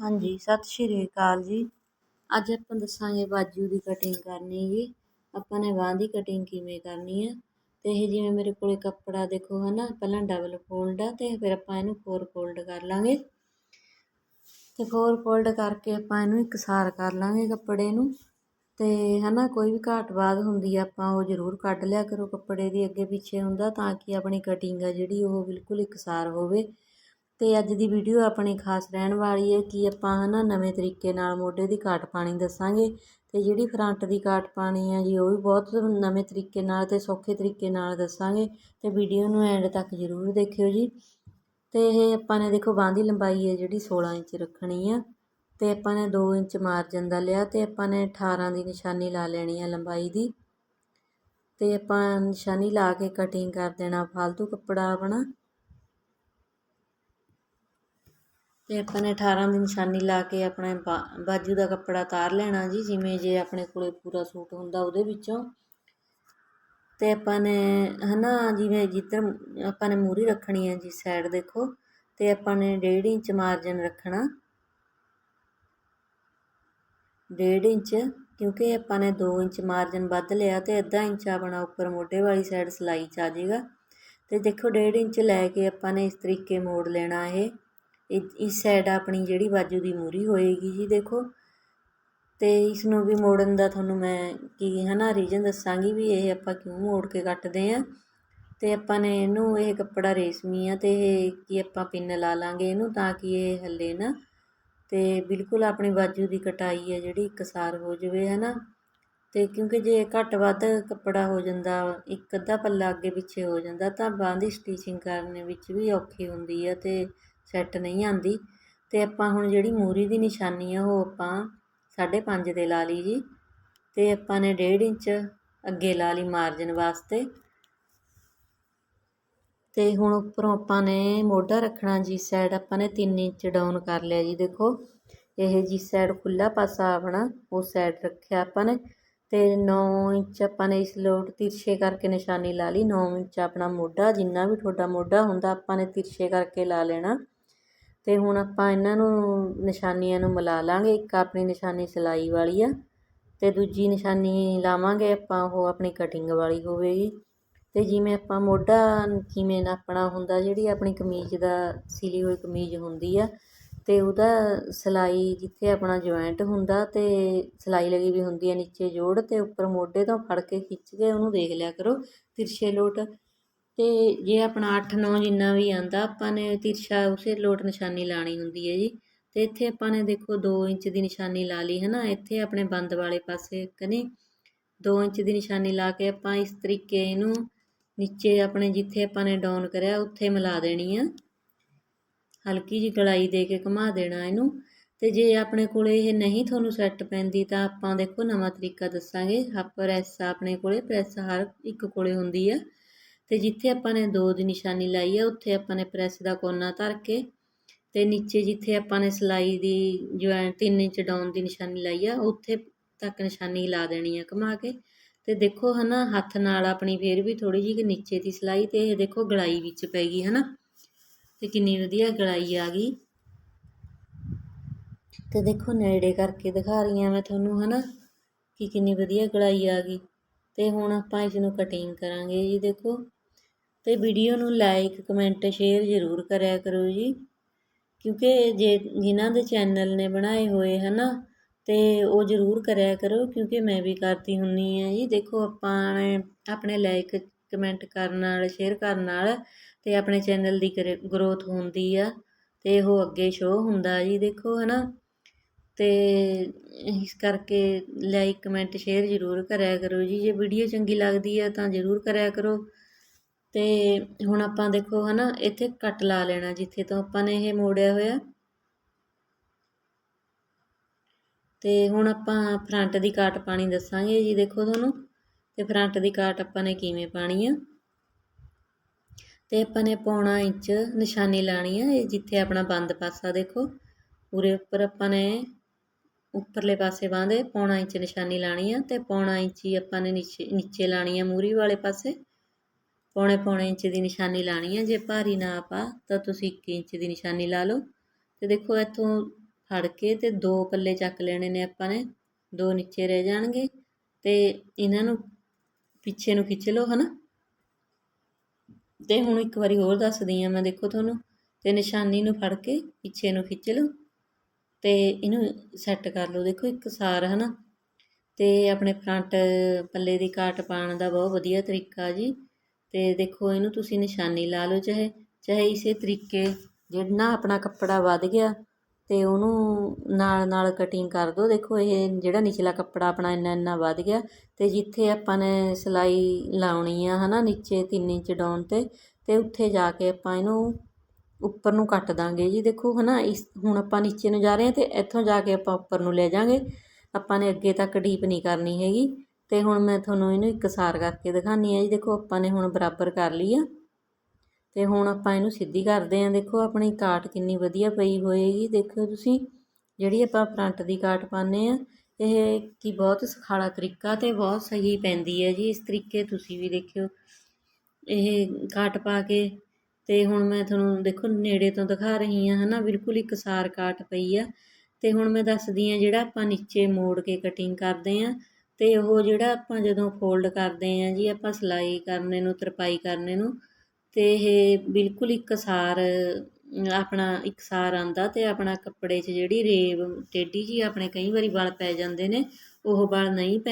ਹਾਂਜੀ, ਸਤਿ ਸ਼੍ਰੀ ਅਕਾਲ ਜੀ। ਅੱਜ ਆਪਾਂ ਦੱਸਾਂਗੇ ਬਾਜੂ ਦੀ ਕਟਿੰਗ ਕਰਨੀ ਜੀ। ਆਪਾਂ ਨੇ ਬਾਂਹ ਦੀ ਕਟਿੰਗ ਕਿਵੇਂ ਕਰਨੀ ਹੈ ਤੇ ਇਹ ਜਿਵੇਂ ਮੇਰੇ ਕੋਲੇ ਕੱਪੜਾ ਦੇਖੋ ਹਨਾ, ਪਹਿਲਾਂ ਡਬਲ ਫੋਲਡ ਆ ਤੇ ਫਿਰ ਆਪਾਂ ਇਹਨੂੰ ਫੋਰ ਫੋਲਡ ਕਰ ਲਾਂਗੇ। ਤੇ ਫੋਰ ਫੋਲਡ ਕਰਕੇ ਆਪਾਂ ਇਹਨੂੰ ਇਕਸਾਰ ਕਰ ਲਾਂਗੇ ਕੱਪੜੇ ਨੂੰ। ਤੇ ਹਨਾ, ਕੋਈ ਵੀ ਘਾਟ ਬਾਦ ਹੁੰਦੀ ਆ, ਆਪਾਂ ਉਹ ਜ਼ਰੂਰ ਕੱਢ ਲਿਆ ਕਰੋ ਕੱਪੜੇ ਦੀ ਅੱਗੇ ਪਿੱਛੇ ਹੁੰਦਾ, ਤਾਂ ਕਿ ਆਪਣੀ ਕਟਿੰਗ ਆ ਜਿਹੜੀ ਉਹ ਬਿਲਕੁਲ ਇਕਸਾਰ ਹੋਵੇ। ਅਤੇ ਅੱਜ ਦੀ ਵੀਡੀਓ ਆਪਣੀ ਖਾਸ ਰਹਿਣ ਵਾਲੀ ਹੈ ਕਿ ਆਪਾਂ ਹੈ ਨਾ ਨਵੇਂ ਤਰੀਕੇ ਨਾਲ ਮੋਢੇ ਦੀ ਕਾਟ ਪਾਣੀ ਦੱਸਾਂਗੇ ਅਤੇ ਜਿਹੜੀ ਫਰੰਟ ਦੀ ਕਾਟ ਪਾਣੀ ਹੈ ਜੀ ਉਹ ਵੀ ਬਹੁਤ ਨਵੇਂ ਤਰੀਕੇ ਨਾਲ ਅਤੇ ਸੌਖੇ ਤਰੀਕੇ ਨਾਲ ਦੱਸਾਂਗੇ ਅਤੇ ਵੀਡੀਓ ਨੂੰ ਐਂਡ ਤੱਕ ਜ਼ਰੂਰ ਦੇਖਿਓ ਜੀ। ਅਤੇ ਇਹ ਆਪਾਂ ਨੇ ਦੇਖੋ ਬਾਂਹ ਦੀ ਲੰਬਾਈ ਹੈ ਜਿਹੜੀ 16 ਇੰਚ ਰੱਖਣੀ ਆ ਅਤੇ ਆਪਾਂ ਨੇ 2 ਇੰਚ ਮਾਰਜਨ ਦਾ ਲਿਆ ਅਤੇ ਆਪਾਂ ਨੇ 18 ਦੀ ਨਿਸ਼ਾਨੀ ਲਾ ਲੈਣੀ ਆ ਲੰਬਾਈ ਦੀ। ਅਤੇ ਆਪਾਂ ਨਿਸ਼ਾਨੀ ਲਾ ਕੇ ਕਟਿੰਗ ਕਰ ਦੇਣਾ ਫालतू ਕੱਪੜਾ ਆਪਣਾ। ਅਤੇ ਆਪਾਂ ਨੇ 18 ਦੀ ਨਿਸ਼ਾਨੀ ਲਾ ਕੇ ਆਪਣੇ ਬਾ, ਬਾਜੂ ਦਾ ਕੱਪੜਾ ਤਾਰ ਲੈਣਾ ਜੀ, ਜਿਵੇਂ ਜੇ ਆਪਣੇ ਕੋਲ ਪੂਰਾ ਸੂਟ ਹੁੰਦਾ ਉਹਦੇ ਵਿੱਚੋਂ। ਅਤੇ ਆਪਾਂ ਨੇ ਹੈ ਨਾ ਜਿਵੇਂ ਜਿੱਧਰ ਆਪਾਂ ਨੇ ਮੂਹਰੀ ਰੱਖਣੀ ਹੈ ਜੀ ਸਾਈਡ ਦੇਖੋ ਅਤੇ ਆਪਾਂ ਨੇ ਡੇਢ ਇੰਚ ਮਾਰਜਨ ਰੱਖਣਾ। ਡੇਢ ਇੰਚ, ਕਿਉਂਕਿ ਆਪਾਂ ਨੇ 2 ਇੰਚ ਮਾਰਜਨ ਵੱਧ ਲਿਆ ਤੇ ਅੱਧਾ ਇੰਚ ਆਪਣਾ ਉੱਪਰ ਮੋਢੇ ਵਾਲੀ ਸਾਈਡ ਸਲਾਈ ਚ ਆ ਜਾਏਗਾ। ਤੇ ਦੇਖੋ 1.5 ਇੰਚ ਲੈ ਕੇ ਆਪਾਂ ਨੇ ਇਸ ਤਰੀਕੇ ਮੋੜ ਲੈਣਾ ਇਹ। ਇ, ਇਸ ਸਾਈਡ ਆਪਣੀ ਜਿਹੜੀ ਬਾਜੂ ਦੀ ਮੂਹਰੀ ਹੋਏਗੀ ਜੀ, ਦੇਖੋ। ਅਤੇ ਇਸ ਨੂੰ ਵੀ ਮੋੜਨ ਦਾ ਤੁਹਾਨੂੰ ਮੈਂ ਕੀ ਹੈ ਨਾ ਰੀਜਨ ਦੱਸਾਂਗੀ ਵੀ ਇਹ ਆਪਾਂ ਕਿਉਂ ਮੋੜ ਕੇ ਕੱਟਦੇ ਹਾਂ ਅਤੇ ਆਪਾਂ ਨੇ ਇਹਨੂੰ, ਇਹ ਕੱਪੜਾ ਰੇਸ਼ਮੀ ਆ ਅਤੇ ਇਹ ਕੀ ਆਪਾਂ ਪਿੰਨ ਲਾ ਲਾਂਗੇ ਇਹਨੂੰ ਤਾਂ ਕਿ ਇਹ ਹੱਲੇ ਨਾ। ਅਤੇ ਬਿਲਕੁਲ ਆਪਣੀ ਬਾਜੂ ਦੀ ਕਟਾਈ ਹੈ ਜਿਹੜੀ ਇੱਕਸਾਰ ਹੋ ਜਾਵੇ ਹੈ ਨਾ ਅਤੇ ਕਿਉਂਕਿ ਜੇ ਘੱਟ ਵੱਧ ਕੱਪੜਾ ਹੋ ਜਾਂਦਾ, ਇੱਕ ਅੱਧਾ ਪੱਲਾ ਅੱਗੇ ਪਿੱਛੇ ਹੋ ਜਾਂਦਾ, ਤਾਂ ਬਾਂਹ ਦੀ ਸਟਿਚਿੰਗ ਕਰਨ ਵਿੱਚ ਵੀ ਔਖੀ ਹੁੰਦੀ ਹੈ ਅਤੇ ਸੈੱਟ ਨਹੀਂ ਆਉਂਦੀ। ਅਤੇ ਆਪਾਂ ਹੁਣ ਜਿਹੜੀ ਮੂਰੀ ਦੀ ਨਿਸ਼ਾਨੀ ਆ, ਉਹ ਆਪਾਂ ਸਾਢੇ ਪੰਜ 'ਤੇ ਲਾ ਲਈ ਜੀ। ਅਤੇ ਆਪਾਂ ਨੇ ਡੇਢ ਇੰਚ ਅੱਗੇ ਲਾ ਲਈ ਮਾਰਜਨ ਵਾਸਤੇ। ਅਤੇ ਹੁਣ ਉੱਪਰੋਂ ਆਪਾਂ ਨੇ ਮੋਢਾ ਰੱਖਣਾ ਜੀ ਸਾਈਡ ਆਪਾਂ ਨੇ 3 ਇੰਚ ਡਾਊਨ ਕਰ ਲਿਆ ਜੀ, ਦੇਖੋ। ਇਹ ਜੀ ਸਾਈਡ ਖੁੱਲਾ ਪਾਸਾ ਆਪਣਾ ਉਸ ਸਾਈਡ ਰੱਖਿਆ ਆਪਾਂ ਨੇ। ਤੇ 9 ਇੰਚ ਆਪਾਂ ਨੇ ਇਸ ਲੋਟ ਤਿਰਛੇ ਕਰਕੇ ਨਿਸ਼ਾਨੀ ਲਾ ਲਈ। 9 ਇੰਚ ਆਪਣਾ ਮੋਢਾ, ਜਿੰਨਾ ਵੀ ਤੁਹਾਡਾ ਮੋਢਾ ਹੁੰਦਾ, ਆਪਾਂ ਨੇ ਤਿਰਛੇ ਕਰਕੇ ਲਾ ਲੈਣਾ। ਅਤੇ ਹੁਣ ਆਪਾਂ ਇਹਨਾਂ ਨੂੰ, ਨਿਸ਼ਾਨੀਆਂ ਨੂੰ ਮਿਲਾ ਲਵਾਂਗੇ ਇੱਕ ਆਪਣੀ ਨਿਸ਼ਾਨੀ ਸਿਲਾਈ ਵਾਲੀ ਆ ਅਤੇ ਦੂਜੀ ਨਿਸ਼ਾਨੀ ਲਾਵਾਂਗੇ ਆਪਾਂ, ਉਹ ਆਪਣੀ ਕਟਿੰਗ ਵਾਲੀ ਹੋਵੇਗੀ। ਅਤੇ ਜਿਵੇਂ ਆਪਾਂ ਮੋਢਾ ਕਿਵੇਂ ਨਾਪਣਾ ਹੁੰਦਾ, ਜਿਹੜੀ ਆਪਣੀ ਕਮੀਜ਼ ਦਾ, ਸਿਲੀ ਹੋਈ ਕਮੀਜ਼ ਹੁੰਦੀ ਆ ਅਤੇ ਉਹਦਾ ਸਿਲਾਈ ਜਿੱਥੇ ਆਪਣਾ ਜੁਆਇੰਟ ਹੁੰਦਾ ਅਤੇ ਸਿਲਾਈ ਲੱਗੀ ਵੀ ਹੁੰਦੀ ਆ ਨੀਚੇ ਜੋੜ ਅਤੇ ਉੱਪਰ ਮੋਢੇ ਤੋਂ ਫੜ ਕੇ ਖਿੱਚ ਕੇ ਉਹਨੂੰ ਦੇਖ ਲਿਆ ਕਰੋ, ਤਿਰਛੇ ਲੋਟ। ਅਤੇ ਜੇ ਆਪਣਾ 8 9 ਜਿੰਨਾ ਵੀ ਆਉਂਦਾ ਆਪਾਂ ਨੇ ਤਿਰਛਾ ਉਸੇ ਲੋਟ ਨਿਸ਼ਾਨੀ ਲਾਣੀ ਹੁੰਦੀ ਹੈ ਜੀ। ਅਤੇ ਇੱਥੇ ਆਪਾਂ ਨੇ ਦੇਖੋ ਦੋ ਇੰਚ ਦੀ ਨਿਸ਼ਾਨੀ ਲਾ ਲਈ ਹੈ ਨਾ ਇੱਥੇ ਆਪਣੇ ਬੰਦ ਵਾਲੇ ਪਾਸੇ ਕਨੇ 2 ਇੰਚ ਦੀ ਨਿਸ਼ਾਨੀ ਲਾ ਕੇ ਆਪਾਂ ਇਸ ਤਰੀਕੇ ਇਹਨੂੰ ਨੀਚੇ ਆਪਣੇ ਜਿੱਥੇ ਆਪਾਂ ਨੇ ਡਾਊਨ ਕਰਿਆ, ਉੱਥੇ ਮਿਲਾ ਦੇਣੀ ਆ। ਹਲਕੀ ਜਿਹੀ ਗਲਾਈ ਦੇ ਕੇ ਘੁਮਾ ਦੇਣਾ ਇਹਨੂੰ। ਤੇ ਜੇ ਆਪਣੇ ਕੋਲ ਇਹ ਨਹੀਂ ਤੁਹਾਨੂੰ ਸੈੱਟ ਪੈਂਦੀ ਤਾਂ ਆਪਾਂ ਦੇਖੋ ਨਵਾਂ ਤਰੀਕਾ ਦੱਸਾਂਗੇ। ਹੱਪ ਪ੍ਰੈਸ ਆਪਣੇ ਕੋਲੇ ਪ੍ਰੈਸ ਹਰ ਇੱਕ ਕੋਲੇ ਹੁੰਦੀ ਆ। ਤੇ ਜਿੱਥੇ ਆਪਾਂ ਨੇ 2 ਦੀ ਨਿਸ਼ਾਨੀ ਲਾਈ ਹੈ ਉੱਥੇ ਆਪਾਂ ਨੇ ਪ੍ਰੈਸ ਦਾ ਕੋਨਾ ਧਰ ਕੇ ਤੇ ਨੀਚੇ ਜਿੱਥੇ ਆਪਾਂ ਨੇ ਸਲਾਈ ਦੀ ਜੁਆਇੰਟ 3 ਇੰਚ ਡਾਊਨ ਦੀ ਨਿਸ਼ਾਨੀ ਲਾਈ ਆ, ਉੱਥੇ ਤੱਕ ਨਿਸ਼ਾਨੀ ਲਾ ਦੇਣੀ ਆ ਘੁਮਾ ਕੇ। ਤੇ ਦੇਖੋ ਹਨਾ, ਹੱਥ ਨਾਲ ਆਪਣੀ ਫੇਰ ਵੀ ਥੋੜੀ ਜਿਹੀ ਨੀਚੇ ਦੀ ਸਲਾਈ ਤੇ ਇਹ ਦੇਖੋ ਗਲਾਈ ਵਿੱਚ ਪੈ ਗਈ ਹਨਾ। ਤੇ ਕਿੰਨੀ ਵਧੀਆ ਗਲਾਈ ਆ ਗਈ। ਤੇ ਦੇਖੋ ਨੇੜੇ ਕਰਕੇ ਦਿਖਾ ਰਹੀ ਆ ਮੈਂ ਤੁਹਾਨੂੰ ਹਨਾ, ਕਿ ਕਿੰਨੀ ਵਧੀਆ ਗਲਾਈ ਆ ਗਈ। ਤੇ ਹੁਣ ਆਪਾਂ ਇਸ ਨੂੰ ਕਟਿੰਗ ਕਰਾਂਗੇ ਜੀ ਦੇਖੋ। ਅਤੇ ਵੀਡੀਓ ਨੂੰ ਲਾਈਕ ਕਮੈਂਟ ਸ਼ੇਅਰ ਜ਼ਰੂਰ ਕਰਿਆ ਕਰੋ ਜੀ। ਕਿਉਂਕਿ ਜੇ ਜਿਨ੍ਹਾਂ ਦੇ ਚੈਨਲ ਨੇ ਬਣਾਏ ਹੋਏ ਹੈ ਨਾ ਤੇ ਉਹ ਜ਼ਰੂਰ ਕਰਿਆ ਕਰੋ, ਕਿਉਂਕਿ ਮੈਂ ਵੀ ਕਰਦੀ ਹੁੰਨੀ ਆ ਜੀ। ਦੇਖੋ, ਆਪਾਂ ਨੇ ਆਪਣੇ ਲਾਈਕ ਕਮੈਂਟ ਕਰਨ ਨਾਲ ਸ਼ੇਅਰ ਕਰਨ ਨਾਲ ਅਤੇ ਆਪਣੇ ਚੈਨਲ ਦੀ ਗਰੋਥ ਹੁੰਦੀ ਆ ਅਤੇ ਉਹ ਅੱਗੇ ਸ਼ੋਅ ਹੁੰਦਾ ਜੀ, ਦੇਖੋ ਹੈ ਨਾ ਅਤੇ ਇਸ ਕਰਕੇ ਲਾਈਕ ਕਮੈਂਟ ਸ਼ੇਅਰ ਜ਼ਰੂਰ ਕਰਿਆ ਕਰੋ ਜੀ। ਜੇ ਵੀਡੀਓ ਚੰਗੀ ਲੱਗਦੀ ਆ ਤਾਂ ਜ਼ਰੂਰ ਕਰਿਆ ਕਰੋ। ਤੇ ਹੁਣ ਆਪਾਂ ਦੇਖੋ ਹੈ ਨਾ ਇੱਥੇ ਕੱਟ ਲਾ ਲੈਣਾ ਜਿੱਥੇ ਤੋਂ ਆਪਾਂ ਨੇ ਇਹ ਮੋੜਿਆ ਹੋਇਆ। ਤੇ ਹੁਣ ਆਪਾਂ ਫਰੰਟ ਦੀ ਕਾਟ ਪਾਣੀ ਦੱਸਾਂਗੇ ਜੀ ਦੇਖੋ ਤੁਹਾਨੂੰ, ਤੇ ਫਰੰਟ ਦੀ ਕਾਟ ਆਪਾਂ ਨੇ ਕਿਵੇਂ ਪਾਣੀ ਆ। ਤੇ ਆਪਾਂ ਨੇ ਪੌਣਾ ਇੰਚ ਨਿਸ਼ਾਨੀ ਲਾਣੀ ਆ, ਇਹ ਜਿੱਥੇ ਆਪਣਾ ਬੰਦ ਪਾਸਾ ਦੇਖੋ, ਪੂਰੇ ਉੱਪਰ ਆਪਾਂ ਨੇ ਉੱਪਰਲੇ ਪਾਸੇ ਬਾਂਦੇ ਪੌਣਾ ਇੰਚ ਨਿਸ਼ਾਨੀ ਲਾਣੀ ਆ, ਤੇ ਪੌਣਾ ਇੰਚ ਹੀ ਆਪਾਂ ਨੇ ਨੀਚੇ ਨੀਚੇ ਲਾਣੀ ਆ ਮੂਰੀ ਵਾਲੇ ਪਾਸੇ। ਪੌਣੇ ਪੌਣੇ ਇੰਚ ਦੀ ਨਿਸ਼ਾਨੀ ਲਾਣੀ ਹੈ ਜੇ ਭਾਰੀ ਨਾਪ ਆ ਤਾਂ ਤੁਸੀਂ 1 ਇੰਚ ਦੀ ਨਿਸ਼ਾਨੀ ਲਾ ਲਓ। ਤੇ ਦੇਖੋ ਇੱਥੋਂ ਫੜ ਕੇ ਤੇ ਦੋ ਪੱਲੇ ਚੱਕ ਲੈਣੇ ਨੇ ਆਪਾਂ ਨੇ, ਦੋ ਨੀਚੇ ਰਹਿ ਜਾਣਗੇ ਤੇ ਇਹਨਾਂ ਨੂੰ ਪਿੱਛੇ ਨੂੰ ਖਿੱਚ ਲਓ, ਹਨਾ। ਤੇ ਹੁਣ ਇੱਕ ਵਾਰੀ ਹੋਰ ਦੱਸਦੀ ਆ ਮੈਂ, ਦੇਖੋ ਤੁਹਾਨੂੰ, ਤੇ ਨਿਸ਼ਾਨੀ ਨੂੰ ਫੜ ਕੇ ਪਿੱਛੇ ਨੂੰ ਖਿੱਚ ਲਓ ਤੇ ਇਹਨੂੰ ਸੈੱਟ ਕਰ ਲਓ। ਦੇਖੋ ਇੱਕ ਸਾਰ, ਹਨਾ। ਤੇ ਆਪਣੇ ਫਰੰਟ ਪੱਲੇ ਦੀ ਕਾਟ ਪਾਉਣ ਦਾ ਬਹੁਤ ਵਧੀਆ ਤਰੀਕਾ ਜੀ। ਅਤੇ ਦੇਖੋ, ਇਹਨੂੰ ਤੁਸੀਂ ਨਿਸ਼ਾਨੀ ਲਾ ਲਓ, ਚਾਹੇ ਚਾਹੇ ਇਸੇ ਤਰੀਕੇ ਜਿਹੜਾ ਆਪਣਾ ਕੱਪੜਾ ਵੱਧ ਗਿਆ ਅਤੇ ਉਹਨੂੰ ਨਾਲ ਨਾਲ ਕਟਿੰਗ ਕਰ ਦਿਓ ਦੇਖੋ, ਇਹ ਜਿਹੜਾ ਨਿਚਲਾ ਕੱਪੜਾ ਆਪਣਾ ਇੰਨਾ ਇੰਨਾ ਵੱਧ ਗਿਆ ਅਤੇ ਜਿੱਥੇ ਆਪਾਂ ਨੇ ਸਿਲਾਈ ਲਾਉਣੀ ਆ ਹੈ ਨਾ ਨੀਚੇ ਤਿੰਨ ਇੰਚ ਡਾਊਨ ਤੇ ਅਤੇ ਉੱਥੇ ਜਾ ਕੇ ਆਪਾਂ ਇਹਨੂੰ ਉੱਪਰ ਨੂੰ ਕੱਟ ਦਾਂਗੇ ਜੀ। ਦੇਖੋ ਹੈ ਨਾ ਇਸ, ਹੁਣ ਆਪਾਂ ਨੀਚੇ ਨੂੰ ਜਾ ਰਹੇ ਹਾਂ ਅਤੇ ਇੱਥੋਂ ਜਾ ਕੇ ਆਪਾਂ ਉੱਪਰ ਨੂੰ ਲੈ ਜਾਾਂਗੇ। ਆਪਾਂ ਨੇ ਅੱਗੇ ਤੱਕ ਡੀਪ ਨਹੀਂ ਕਰਨੀ ਹੈਗੀ। ਅਤੇ ਹੁਣ ਮੈਂ ਤੁਹਾਨੂੰ ਇਹਨੂੰ ਇਕਸਾਰ ਕਰਕੇ ਦਿਖਾਉਂਦੀ ਹਾਂ ਜੀ। ਦੇਖੋ, ਆਪਾਂ ਨੇ ਹੁਣ ਬਰਾਬਰ ਕਰ ਲਈ ਆ। ਅਤੇ ਹੁਣ ਆਪਾਂ ਇਹਨੂੰ ਸਿੱਧੀ ਕਰਦੇ ਹਾਂ। ਦੇਖੋ, ਆਪਣੀ ਕਾਟ ਕਿੰਨੀ ਵਧੀਆ ਪਈ ਹੋਏਗੀ। ਦੇਖੋ ਤੁਸੀਂ, ਜਿਹੜੀ ਆਪਾਂ ਫਰੰਟ ਦੀ ਕਾਟ ਪਾਉਂਦੇ ਆ ਇਹ ਕੀ ਬਹੁਤ ਸਖਾਲਾ ਤਰੀਕਾ ਤੇ ਬਹੁਤ ਸਹੀ ਪੈਂਦੀ ਹੈ ਜੀ। ਇਸ ਤਰੀਕੇ ਤੁਸੀਂ ਵੀ ਦੇਖਿਓ, ਇਹ ਕਾਟ ਪਾ ਕੇ। ਤੇ ਹੁਣ ਮੈਂ ਤੁਹਾਨੂੰ ਦੇਖੋ, ਨੇੜੇ ਤੋਂ ਦਿਖਾ ਰਹੀ ਹਾਂ, ਹਨਾ? ਬਿਲਕੁਲ ਇਕਸਾਰ ਕਾਟ ਪਈ ਆ। ਤੇ ਹੁਣ ਮੈਂ ਦੱਸਦੀ ਆ ਜਿਹੜਾ ਆਪਾਂ ਨੀਚੇ ਮੋੜ ਕੇ ਕਟਿੰਗ ਕਰਦੇ ਆ ਅਤੇ ਉਹ ਜਿਹੜਾ ਆਪਾਂ ਜਦੋਂ ਫੋਲਡ ਕਰਦੇ ਹਾਂ ਜੀ, ਆਪਾਂ ਸਿਲਾਈ ਕਰਨੇ ਨੂੰ, ਤਰਪਾਈ ਕਰਨੇ ਨੂੰ, ਤੇ ਇਹ ਬਿਲਕੁਲ ਇਕਸਾਰ ਆਪਣਾ ਇਕਸਾਰ ਆਉਂਦਾ ਅਤੇ ਆਪਣਾ ਕੱਪੜੇ 'ਚ ਜਿਹੜੀ ਰੇਬ, ਟੇਢੀ ਜੀ ਆਪਣੇ ਕਈ ਵਾਰੀ ਵਲ ਪੈ ਜਾਂਦੇ ਨੇ, ਉਹ ਵਲ ਨਹੀਂ ਪੈ